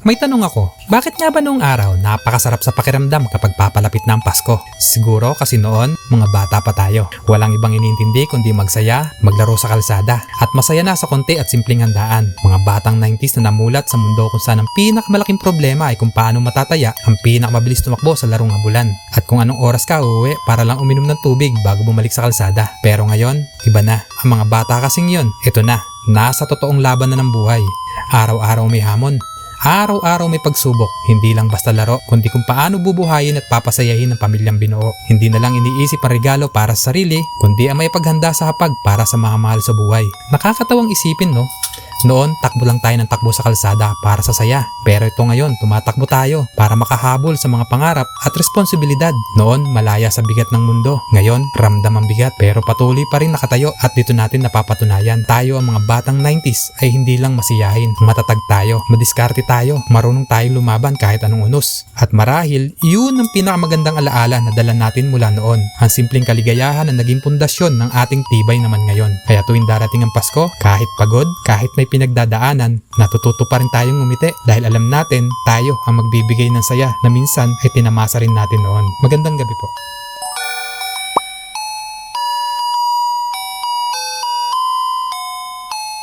May tanong ako, bakit nga ba noong araw napakasarap sa pakiramdam kapag papalapit na ang Pasko? Siguro kasi noon, mga bata pa tayo. Walang ibang inintindi kundi magsaya, maglaro sa kalsada, at masaya na sa konti at simpleng handaan. Mga batang 90s na namulat sa mundo kung saan ang pinakamalaking problema ay kung paano matataya ang pinakamabilis tumakbo sa larong habulan. At kung anong oras ka uuwi para lang uminom ng tubig bago bumalik sa kalsada. Pero ngayon, iba na. Ang mga bata kasing yon, ito na. Nasa totoong laban na ng buhay. Araw-araw may hamon, Araw-araw may pagsubok, hindi lang basta laro, kundi kung paano bubuhayin at papasayahin ang pamilyang binuo. Hindi na lang iniisip ang regalo para sa sarili, kundi ang may paghanda sa hapag para sa mga mahal sa buhay. Nakakatawang isipin, no? Noon, takbo lang tayo ng takbo sa kalsada para sa saya. Pero ito ngayon, tumatakbo tayo para makahabol sa mga pangarap at responsibilidad. Noon, malaya sa bigat ng mundo. Ngayon, ramdam ang bigat pero patuloy pa rin nakatayo at dito natin napapatunayan. Tayo ang mga batang 90s ay hindi lang masiyahin. Matatag tayo, madiskarte tayo, marunong tayong lumaban kahit anong unos. At marahil, iyon ang pinakamagandang alaala na dala natin mula noon. Ang simpleng kaligayahan na naging pundasyon ng ating tibay naman ngayon. Kaya tuwing darating ang Pasko, kahit pagod, kahit may pinagdadaanan, natututo pa rin tayong ngumiti dahil alam natin tayo ang magbibigay ng saya na minsan ay tinamasa rin natin noon. Magandang gabi po.